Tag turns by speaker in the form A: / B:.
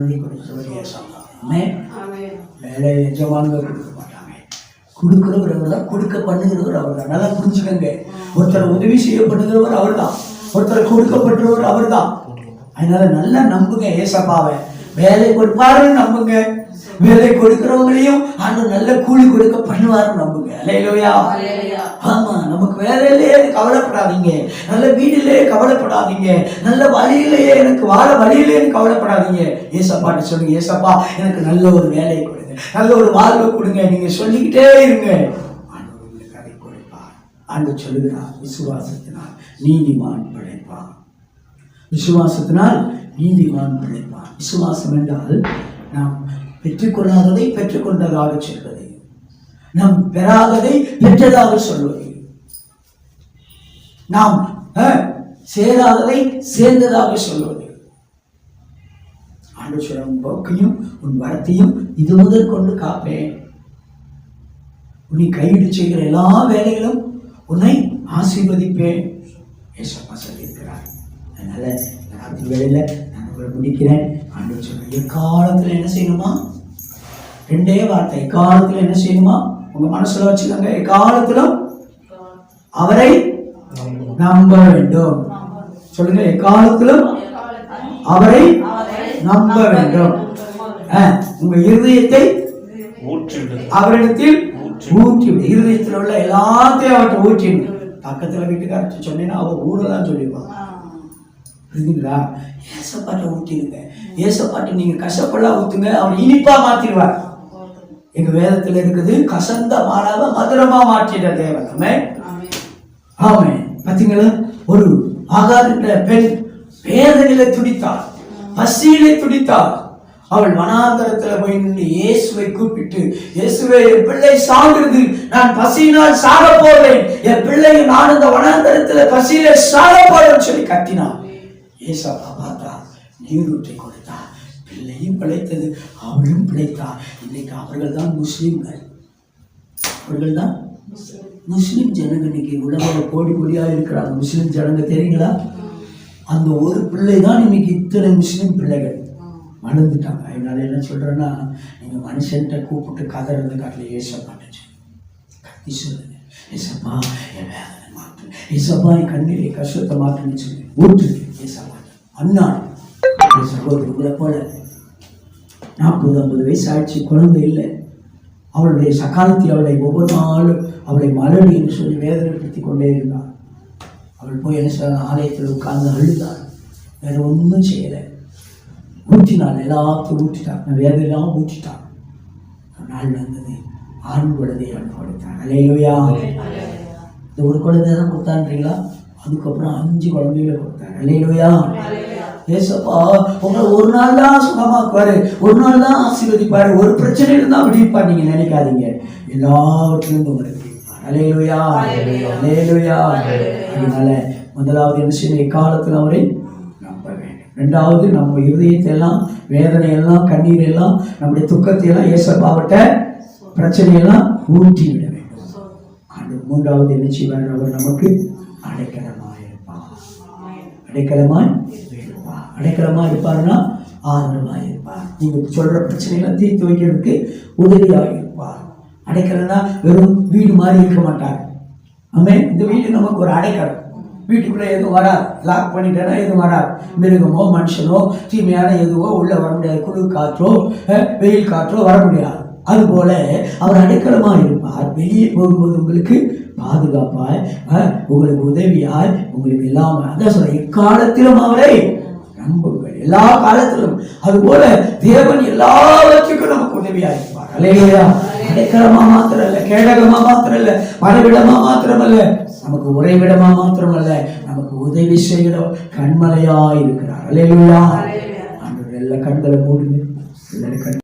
A: கொடுக்கிறவர் ஏசாமி வேலை எஜமான்கள் கொடுக்க மாட்டாங்க கொடுக்கிறவர் அவர் தான் கொடுக்க பண்ணுகிறவர் அவர் தான் நல்லா புரிஞ்சுக்கங்க ஒருத்தர் உதவி செய்யப்படுகிறவர் அவர் தான் ஒருத்தர் கொடுக்கப்பட்டவர் அவர் தான் அதனால நல்லா நம்புங்க ஏசப்பாவை வேலை கொடுப்பாருன்னு நம்புங்க வேலை கொடுக்கிறவங்களையும் ஆண்டு நல்ல கூலி கொடுக்க பண்ணுவாருன்னு நம்புங்க. அலையிலோயா ஆமா நமக்கு வேலையிலேயே கவலைப்படாதீங்க. நல்ல வீட்டிலேயே கவலைப்படாதீங்க. நல்ல வழியிலேயே எனக்கு வாழ வழியிலேயே கவலைப்படாதீங்க. ஏசப்பாட்ட சொல்லுங்க ஏசப்பா எனக்கு நல்ல ஒரு வேலையை கொடுங்க. நல்ல ஒரு வாழ்வை கொடுங்க. நீங்க சொல்லிக்கிட்டே இருங்க. அதை கொடுப்பார். ஆண்டு சொல்லுகிறார் விசுவாசத்தினால் நீதிமான் பிழைப்பான் விசுவாசத்தினால் நீதிமான் பிழைப்பான் விசுவாசம் என்றால் நாம் பெற்றுக்கொள்ளாததை பெற்றுக்கொண்டதாக சொல்வது. நாம் பெறாததை பெற்றதாக சொல்வது. நாம் அஹ், சேராததை சேர்ந்ததாக சொல்வது. ஆண்டு சொல்லும் போக்கையும் உன் வரத்தையும் இது முதல் கொண்டு காப்பேன். உன்னை கைவிடு செய்கிற எல்லா வேலைகளும் உன்னை ஆசீர்வதிப்பேன். ஏசப்பா சொல்லியிருக்கிறார். அதனால இந்த ராத்திரி வேலையில் நான் உங்களை முடிக்கிறேன். ஆண்டு சொல்ல எக்காலத்தில் என்ன செய்யணுமா? ரெண்டே வார்த்தை. எக்காலத்தில் என்ன செய்யணுமா? உங்க மனசுல வச்சுக்கோங்க. எக்காலத்திலும் அவரை நம்ப வேண்டும். சொல்லுங்க. எக்காலத்திலும் அவரை நம்ப வேண்டும். உங்க இருதயத்தை அவரிடத்தில் ஊற்றி விடு இருதயத்தில் உள்ள எல்லாத்தையும் அவர்கிட்ட ஊற்றி விடு. பக்கத்துல வீட்டுக்காரர்கிட்ட சொன்னீங்கன்னா அவ ஊரெல்லாம் சொல்லிடுவான் புரியுதுங்களா ஏசப்பாட்டை ஊற்றிடுங்க ஏசப்பாட்டை நீங்க கசப்பெல்லாம் ஊத்துங்க. அவர் இனிப்பா மாத்திடுவார். எங்க வேதத்துல இருக்குது கசந்த மாறாத மதுரமா மாற்றிட தேவன். ஆமென். ஆமென். பாத்தீங்களா? ஒரு ஆகாரின்ற பெண் வேதனையில துடித்தாள். பசியிலே துடித்தாள். அவள் வனாந்தரத்துல போய் நின்று இயேசுவை கூப்பிட்டு இயேசுவே என் பிள்ளை சாகிறது. நான் பசியினால் சாக போவேன் என் பிள்ளை நான் இந்த வனாந்தரத்துல பசியில சாக போறேன்னு சொல்லி கத்தினாள் ஏசப்பா பார்த்தா நீரூற்றை கொடுத்தார். பிள்ளையும் பிழைத்தது அவளும் பிழைத்தார். இன்னைக்கு அவர்கள் தான் முஸ்லீம்கள். அவர்கள் தான் முஸ்லீம் ஜனங்க இன்னைக்கு உலகில் கோடி கோடியாக இருக்கிறாங்க முஸ்லீம் ஜனங்க தெரியுங்களா? அந்த ஒரு பிள்ளை தான் இன்னைக்கு இத்தனை முஸ்லீம் பிள்ளைகள் வளர்ந்துட்டாங்க. அதனால என்ன சொல்கிறேன்னா நீங்கள் மனுஷன்கிட்ட கூப்பிட்டு கதறது காட்டில் ஏசப்பாட்டுச்சு கத்தி சொல்லுங்க. ஏசப்பா என் வேதனை மாற்று ஏசப்பா என் கண்ணிலே கஷ்டத்தை மாற்றுன்னு சொல்லி. ஊற்று ஏசப்பா அண்ணா சகோதரி உங்களை போல. நாற்பது ஐம்பது வயசு ஆயிடுச்சு குழந்தை இல்லை. அவளுடைய சகாலத்தில் அவளை ஒவ்வொரு நாளும் அவளை மலடி என்று சொல்லி வேதனைப்படுத்தி கொண்டே இருந்தாள். அவள் போய் என்ன செய்ய ஆலயத்தில் உட்கார்ந்து அழுதாள். வேற ஒன்றும் செய்யலை. ஊற்றினாள். எல்லாத்தையும் ஊற்றிட்டாள். நான் வேதெல்லாம் ஊற்றிட்டாள். ஒரு நாள் வந்தது ஆண் குழந்தை அவள் கொடுத்தான் அலையிலையா. இந்த ஒரு குழந்தை தான் கொடுத்தான்றீங்களா? அதுக்கப்புறம் அஞ்சு குழந்தைகளை கொடுத்தாரு அலையிலையா. ஏசப்பா உங்களை ஒரு நாள் தான் சுகமாக்குவாரு ஒரு நாள் தான் ஆசீர்வதிப்பாரு. ஒரு பிரச்சனையில தான் விடுவிப்பார் நீங்க நினைக்காதீங்க. எல்லாவற்றிலும் உங்களை விடுவிப்பார். அலையிலுயா அலையிலுயா அதனால முதலாவது என்ன செய்யணும்? எக்காலத்தில் அவரை நம்ப வேண்டும். ரெண்டாவது நம்ம இருதயத்தை எல்லாம் வேதனை எல்லாம் கண்ணீர் எல்லாம் நம்முடைய துக்கத்தை எல்லாம் ஏசப்பாவிட்ட பிரச்சனையெல்லாம் ஊற்றி விட வேண்டும். ஆண்டு மூன்றாவது என்ன செய்வார்? அவர் நமக்கு அடைக்கலமாய் இருப்பார் அடைக்கலமாய் அடைக்கலமாக இருப்பார்னா ஆதரவாக இருப்பார். நீங்கள் சொல்கிற பிரச்சனைகளை தீர்த்து வைக்கிறதுக்கு உதவியாக இருப்பார். அடைக்கலன்னா வெறும் வீடு மாதிரி இருக்க மாட்டார். ஆமே இந்த வீடு நமக்கு ஒரு அடைக்கலம். வீட்டுக்குள்ளே எதுவும் வராது. லாக் பண்ணிட்டேன்னா எதுவும் வராது. மிருகமோ மனுஷனோ தீமையான எதுவோ உள்ளே வர முடியாது. குளிர் காற்றோ வெயில் காற்றோ வர முடியாது. அதுபோல அவர் அடைக்கலமாக இருப்பார். வெளியே போகும்போது உங்களுக்கு பாதுகாப்பாய் உங்களுக்கு உதவியாய் உங்களுக்கு இல்லாமல் அதான் சொல்ல எக்காலத்திலும் அவரை நம்புங்கள் எல்லா காலத்திலும். அதுபோல தேவன் எல்லாவற்றுக்கும் நமக்கு உதவியா இருப்பார் அல்லையா அடைக்கலமா மாத்திரம் இல்ல கேடகமா மாத்திரம் இல்ல பணிவிடமா மாத்திரம் அல்ல நமக்கு உறைவிடமா மாத்திரம் அல்ல நமக்கு உதவி செய்கிற கண்மலையா இருக்கிறார் அல்லையா ஆண்டவர் எல்லா கண்களை மூடுங்க. எல்லாரும் கண்களை